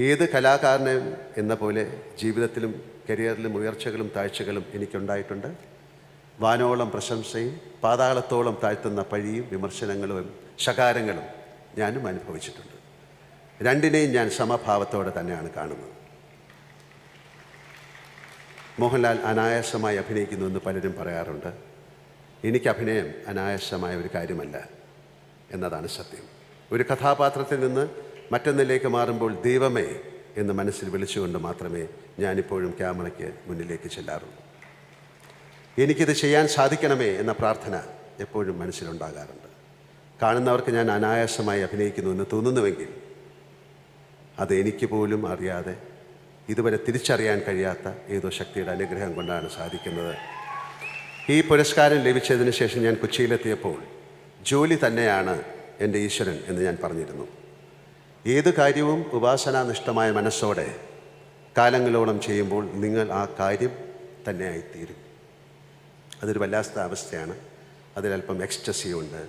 ഏത് കലാകാരനും എന്ന പോലെ ജീവിതത്തിലും കരിയറിലും ഉയർച്ചകളും താഴ്ചകളും എനിക്കുണ്ടായിട്ടുണ്ട്. വാനോളം പ്രശംസയും പാതാളത്തോളം താഴ്ത്തുന്ന പഴിയും വിമർശനങ്ങളും ശകാരങ്ങളും ഞാനും അനുഭവിച്ചിട്ടുണ്ട്. രണ്ടിനെയും ഞാൻ സമഭാവത്തോടെ തന്നെയാണ് കാണുന്നത്. മോഹൻലാൽ അനായാസമായി അഭിനയിക്കുന്നു എന്ന് പലരും പറയാറുണ്ട്. എനിക്ക് അഭിനയം അനായാസമായ ഒരു കാര്യമല്ല എന്നതാണ് സത്യം. ഒരു കഥാപാത്രത്തിൽ നിന്ന് മറ്റൊന്നിലേക്ക് മാറുമ്പോൾ ദൈവമേ എന്ന് മനസ്സിൽ വിളിച്ചുകൊണ്ട് മാത്രമേ ഞാനിപ്പോഴും ക്യാമറയ്ക്ക് മുന്നിലേക്ക് ചെല്ലാറുള്ളൂ. എനിക്കിത് ചെയ്യാൻ സാധിക്കണമേ എന്ന പ്രാർത്ഥന എപ്പോഴും മനസ്സിലുണ്ടാകാറുണ്ട്. കാണുന്നവർക്ക് ഞാൻ അനായാസമായി അഭിനയിക്കുന്നു എന്ന് തോന്നുന്നുവെങ്കിൽ അത് എനിക്ക് പോലും അറിയാതെ ഇതുവരെ തിരിച്ചറിയാൻ കഴിയാത്ത ഏതോ ശക്തിയുടെ അനുഗ്രഹം കൊണ്ടാണ് സാധിക്കുന്നത്. ഈ പുരസ്കാരം ലഭിച്ചതിന് ശേഷം ഞാൻ കൊച്ചിയിലെത്തിയപ്പോൾ ജോലി തന്നെയാണ് എന്റെ ഈശ്വരൻ എന്ന് ഞാൻ പറഞ്ഞിരുന്നു. ഏത് കാര്യവും ഉപാസനാനിഷ്ഠമായ മനസ്സോടെ കാലങ്ങളോളം ചെയ്യുമ്പോൾ നിങ്ങൾ ആ കാര്യം തന്നെയായിത്തീരും അതൊരു വല്ലാത്ത അവസ്ഥയാണ്. അതിലല്പം എക്സ്റ്റസിയുണ്ട്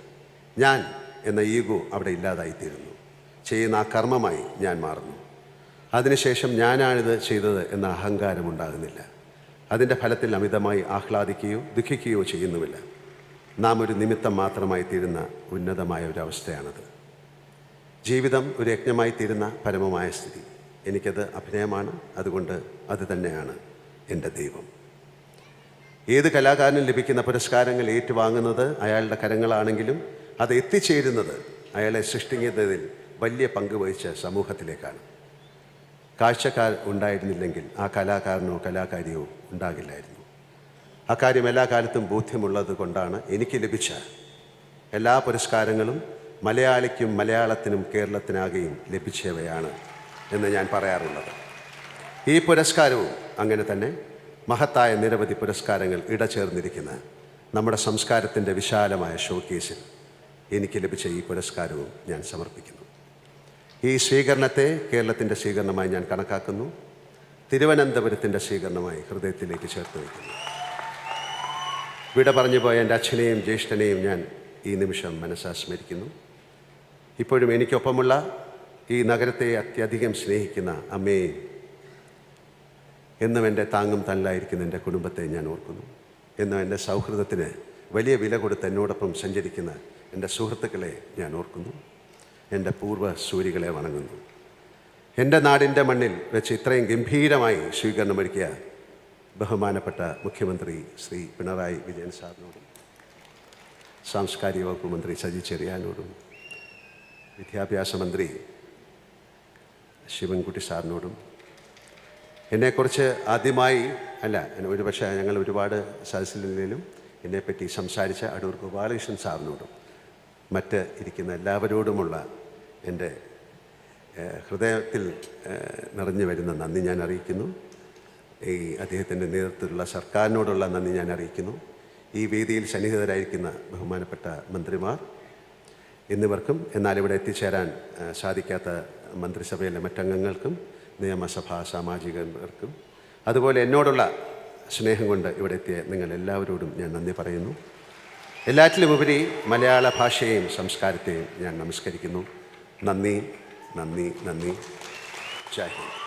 ഞാൻ എന്ന ഈഗോ അവിടെ ഇല്ലാതായിത്തീരുന്നു. ചെയ്യുന്ന ആ കർമ്മമായി ഞാൻ മാറുന്നു. അതിനുശേഷം ഞാനാണിത് ചെയ്തത് എന്ന അഹങ്കാരം ഉണ്ടാകുന്നില്ല. അതിന്റെ ഫലത്തിൽ അമിതമായി ആഹ്ലാദിക്കുകയോ ദുഃഖിക്കുകയോ ചെയ്യുന്നുമില്ല. നാം ഒരു നിമിത്തം മാത്രമായി തീരുന്ന ഉന്നതമായ ഒരവസ്ഥയാണത് ജീവിതം ഒരു യജ്ഞമായി തീരുന്ന പരമമായ സ്ഥിതി. എനിക്കത് അഭിനയമാണ് അതുകൊണ്ട് അത് തന്നെയാണ് എന്റെ ദൈവം. ഏത് കലാകാരനും ലഭിക്കുന്ന പുരസ്കാരങ്ങൾ ഏറ്റുവാങ്ങുന്നത് അയാളുടെ കരങ്ങളാണെങ്കിലും അത് എത്തിച്ചേരുന്നത് അയാളെ സൃഷ്ടിക്കുന്നതിൽ വലിയ പങ്ക് വഹിച്ച സമൂഹത്തിലേക്കാണ്. കാഴ്ചക്കാർ ഉണ്ടായിരുന്നില്ലെങ്കിൽ ആ കലാകാരനോ കലാകാരിയോ ഉണ്ടാകില്ലായിരുന്നു. അക്കാര്യം എല്ലാ കാലത്തും ബോധ്യമുള്ളത് കൊണ്ടാണ് എനിക്ക് ലഭിച്ച എല്ലാ പുരസ്കാരങ്ങളും മലയാളിക്കും മലയാളത്തിനും കേരളത്തിനാകെയും ലഭിച്ചവയാണ് എന്ന് ഞാൻ പറയാറുള്ളത്. ഈ പുരസ്കാരവും അങ്ങനെ തന്നെ മഹത്തായ നിരവധി പുരസ്കാരങ്ങൾ ഇടചേർന്നിരിക്കുന്ന നമ്മുടെ സംസ്കാരത്തിന്റെ വിശാലമായ ഷോക്കേസിൽ എനിക്ക് ലഭിച്ച ഈ പുരസ്കാരവും ഞാൻ സമർപ്പിക്കുന്നു. ഈ സ്വീകരണത്തെ കേരളത്തിന്റെ സ്വീകരണമായി ഞാൻ കണക്കാക്കുന്നു. തിരുവനന്തപുരത്തിന്റെ സ്വീകരണമായി ഹൃദയത്തിലേക്ക് ചേർത്ത് വയ്ക്കുന്നു. വിട പറഞ്ഞു പോയ എന്റെ അച്ഛനെയും ജ്യേഷ്ഠനെയും ഞാൻ ഈ നിമിഷം മനസ്സാ സ്മരിക്കുന്നു ഇപ്പോഴും എനിക്കൊപ്പമുള്ള ഈ നഗരത്തെ അത്യധികം സ്നേഹിക്കുന്ന അമ്മേ എന്നും എന്റെ താങ്ങും തല്ലായിരിക്കുന്ന എന്റെ കുടുംബത്തെ ഞാൻ ഓർക്കുന്നു. എന്നും എന്റെ സൗഹൃദത്തിന് വലിയ വില കൊടുത്ത് എന്നോടൊപ്പം സഞ്ചരിക്കുന്ന എന്റെ സുഹൃത്തുക്കളെ ഞാൻ ഓർക്കുന്നു. എന്റെ പൂർവ സൂര്യകളെ വണങ്ങുന്നു. എന്റെ നാടിന്റെ മണ്ണിൽ വെച്ച് ഇത്രയും ഗംഭീരമായി സ്വീകരണമൊരുക്കിയ ബഹുമാനപ്പെട്ട മുഖ്യമന്ത്രി ശ്രീ പിണറായി വിജയൻ സാറിനോടും സാംസ്കാരിക വകുപ്പ് മന്ത്രി സജി ചെറിയാനോടും വിദ്യാഭ്യാസ മന്ത്രി ശിവൻകുട്ടി സാറിനോടും. എന്നെക്കുറിച്ച് ആദ്യമായി അല്ല ഒരു പക്ഷേ ഞങ്ങൾ ഒരുപാട് സദസ്സിലും എന്നെപ്പറ്റി സംസാരിച്ച അടൂർ ഗോപാലകൃഷ്ണൻ സാറിനോടും മറ്റ് ഇരിക്കുന്ന എല്ലാവരോടുമുള്ള എന്റെ ഹൃദയത്തിൽ നിറഞ്ഞു വരുന്ന നന്ദി ഞാൻ അറിയിക്കുന്നു. ഈ അദ്ദേഹത്തിന്റെ നേതൃത്വത്തിലുള്ള സർക്കാരിനോടുള്ള നന്ദി ഞാൻ അറിയിക്കുന്നു. ഈ വേദിയിൽ സന്നിഹിതരായിരിക്കുന്ന ബഹുമാനപ്പെട്ട മന്ത്രിമാർ എന്നിവർക്കും എന്നാൽ ഇവിടെ എത്തിച്ചേരാൻ സാധിക്കാത്ത മന്ത്രിസഭയിലെ മറ്റംഗങ്ങൾക്കും നിയമസഭാ സാമാജികർക്കും അതുപോലെ എന്നോടുള്ള സ്നേഹം കൊണ്ട് ഇവിടെ എത്തിയ നിങ്ങൾ എല്ലാവരോടും ഞാൻ നന്ദി പറയുന്നു. എല്ലാറ്റിലുമുപരി മലയാള ഭാഷയെയും സംസ്കാരത്തെയും ഞാൻ നമസ്കരിക്കുന്നു. നന്ദി നന്ദി നന്ദി. ജയ് ഹിന്ദ്.